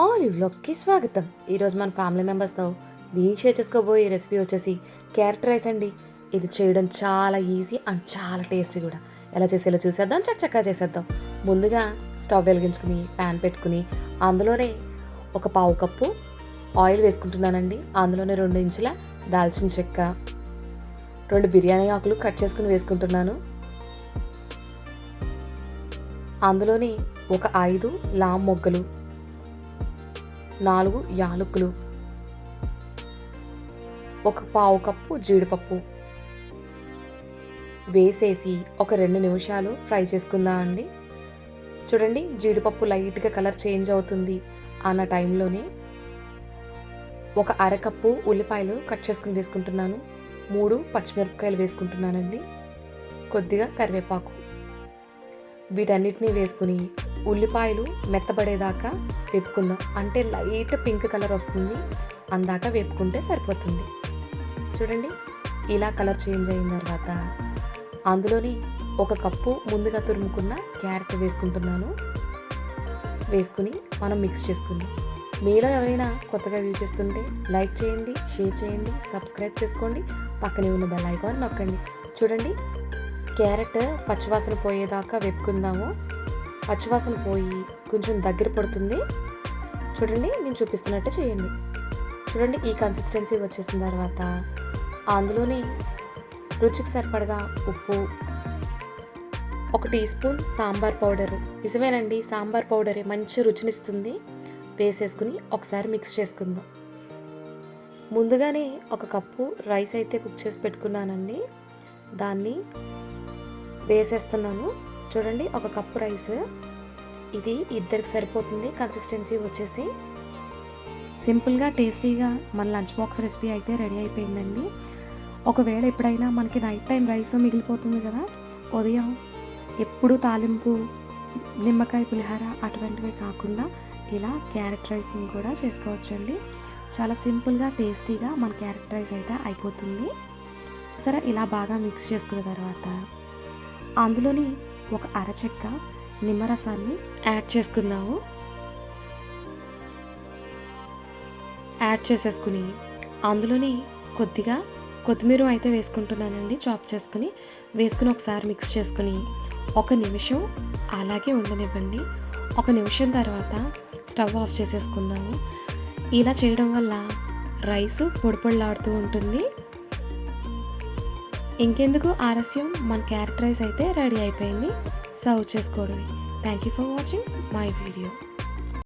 Olive ఈ వ్లాగ్స్కి స్వాగతం. ఈరోజు మన ఫ్యామిలీ మెంబర్స్తో దీన్ని షేర్ చేసుకోబోయే రెసిపీ వచ్చేసి క్యారెట్ రైస్ అండి. ఇది చేయడం చాలా ఈజీ అండ్ చాలా టేస్టీ కూడా. ఎలా చేసేలా చూసేద్దాం? చక్కగా చేసేద్దాం. ముందుగా స్టవ్ వెలిగించుకుని ప్యాన్ పెట్టుకుని అందులోనే ఒక పావు కప్పు ఆయిల్ వేసుకుంటున్నానండి. అందులోనే రెండు ఇంచుల దాల్చిన చెక్క రెండు బిర్యానీ ఆకులు కట్ చేసుకుని వేసుకుంటున్నాను. అందులోని ఒక ఐదు లామ్ మొగ్గలు నాలుగు యాలకులు. ఒక పావు కప్పు జీడిపప్పు. వేసేసి ఒక రెండు నిమిషాలు ఫ్రై చేసుకుందాం అండి? చూడండి జీడిపప్పు లైట్గా కలర్ చేంజ్ అవుతుంది అన్న టైంలోనే ఒక అరకప్పు ఉల్లిపాయలు కట్ చేసుకుని వేసుకుంటున్నాను. మూడు పచ్చిమిరపకాయలు వేసుకుంటున్నానండి. కొద్దిగా కరివేపాకు. వీటన్నిటిని వేసుకుని ఉల్లిపాయలు మెత్తబడేదాకా వేపుకుందాం. అంటే లైట్ పింక్ కలర్ వస్తుంది. అందాక వేపుకుంటే సరిపోతుంది. చూడండి ఇలా కలర్ చేంజ్ అయిన తర్వాత అందులోని ఒక కప్పు ముందుగా తురుముకున్న క్యారెట్ వేసుకుంటున్నాను. వేసుకుని మనం మిక్స్ చేసుకుందాం. మీలో ఎవరైనా కొత్తగా వ్యూ చేస్తుంటే లైక్ చేయండి షేర్ చేయండి సబ్స్క్రైబ్ చేసుకోండి పక్కనే ఉన్న బెల్ ఐకాన్ నొక్కండి. చూడండి క్యారెట్ పచ్చివాసన పోయేదాకా వెప్పుకుందాము అచ్చువాసన పోయి కొంచెం దగ్గర పడుతుంది. చూడండి నేను చూపిస్తున్నట్టు చేయండి. చూడండి ఈ కన్సిస్టెన్సీ వచ్చేసిన తర్వాత అందులోని రుచికి సరిపడగా ఉప్పు ఒక టీ స్పూన్ సాంబార్ పౌడర్. నిజమేనండి సాంబార్ పౌడరే మంచి రుచినిస్తుంది. వేసేసుకుని ఒకసారి మిక్స్ చేసుకుందాం. ముందుగానే ఒక కప్పు రైస్ అయితే కుక్ చేసి పెట్టుకున్నానండి. దాన్ని వేసేస్తున్నాను. చూడండి ఒక కప్పు రైస్. ఇది ఇద్దరికి సరిపోతుంది కన్సిస్టెన్సీ వచ్చేసి. సింపుల్గా టేస్టీగా మన లంచ్ బాక్స్ రెసిపీ అయితే రెడీ అయిపోయిందండి. ఒకవేళ ఎప్పుడైనా మనకి నైట్ టైం రైస్ మిగిలిపోతుంది కదా ఉదయం ఎప్పుడు తాలింపు నిమ్మకాయ పులిహార అటువంటివి కాకుండా ఇలా క్యారెట్ రైస్ని కూడా చేసుకోవచ్చండి. చాలా సింపుల్గా టేస్టీగా మన క్యారెట్ రైస్ అయితే అయిపోతుంది. చూసారా ఇలా బాగా మిక్స్ చేసుకున్న తర్వాత అందులోని ఒక అరచెక్క నిమ్మరసాన్ని యాడ్ చేసుకుందాము. యాడ్ చేసేసుకుని అందులోని కొద్దిగా కొత్తిమీర అయితే వేసుకుంటున్నానండి. చాప్ చేసుకుని వేసుకుని ఒకసారి మిక్స్ చేసుకుని ఒక నిమిషం అలాగే ఉండనివ్వండి. ఒక నిమిషం తర్వాత స్టవ్ ఆఫ్ చేసేసుకుందాము. ఇలా చేయడం వల్ల రైసు పొడిపొడిలాడుతూ ఉంటుంది. ఇంకెందుకు ఆలస్యం? మన క్యారెక్టరైజ్ రైస్ అయితే రెడీ అయిపోయింది. సర్వ్ చేసుకోవడమే. Thank you for watching my video